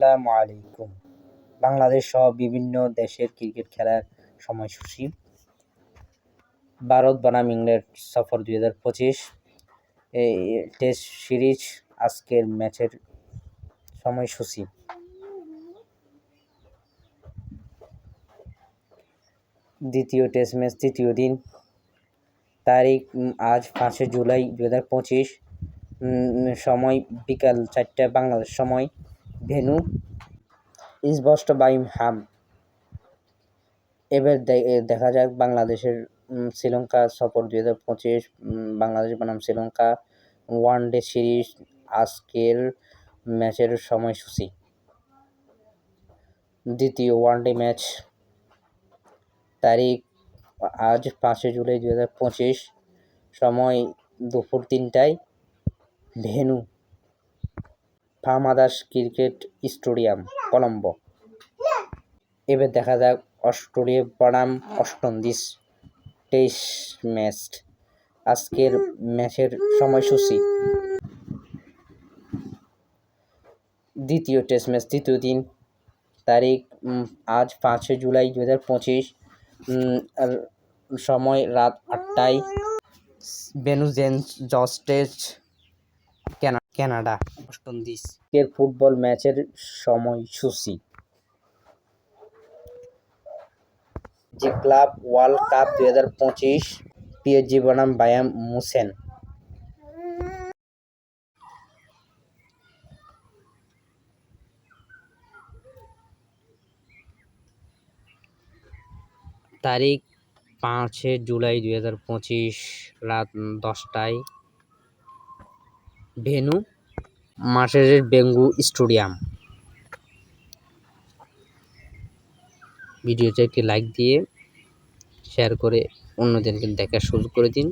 আসসালামু আলাইকুম। বাংলাদেশ সহ বিভিন্ন দেশের ক্রিকেট খেলার সময়সূচি। ভারত বনাম ইংল্যান্ড সফর দুই হাজার পঁচিশ। টেস্ট সিরিজ আজকের ম্যাচের সময়সূচি। দ্বিতীয় টেস্ট ম্যাচ তৃতীয় দিন। তারিখ আজ পাঁচই জুলাই দু হাজার পঁচিশ। সময় বিকাল চারটা বাংলাদেশ সময়। ভেনু ইস্টবস্ট হাম। এবার দে- এ, দেখা যাক বাংলাদেশের শ্রীলঙ্কা সফর দুই হাজার পঁচিশ বাংলাদেশ বনাম শ্রীলঙ্কা ওয়ান ডে সিরিজ আজকের ম্যাচের সময়সূচি। দ্বিতীয় ওয়ান ডে ম্যাচ। তারিখ আজ পাঁচই জুলাই দু হাজার পঁচিশ, সময় দুপুর তিনটায়। Venue Premadasa cricket stadium, Colombo. এবার দেখা যাক অস্ট্রেলিয়া বনাম অষ্টম দিস টেস্ট ম্যাচ, আজকের ম্যাচের সময়সূচি। দ্বিতীয় টেস্ট ম্যাচ তৃতীয় দিন তারিখ আজ পাঁচই জুলাই দু হাজার পঁচিশ সময় রাত আটটায়। বেনু জেন্স জস টেস্ট কেনা- কানাডা। অষ্টম দিস এর ফুটবল ম্যাচের সময়সূচি? যে ক্লাব ওয়ার্ল্ড কাপ দুই হাজার পঁচিশ পিএসজি বনাম বায়াম মুসেন। তারিখ পাঁচে জুলাই দুই হাজার পঁচিশ রাত দশটায়। ভেনু মাসের বেঙ্গু স্টেডিয়াম। ভিডিওটা একটি লাইক দিয়ে শেয়ার করে অন্যদেরকে দেখা শুরু করে দিন।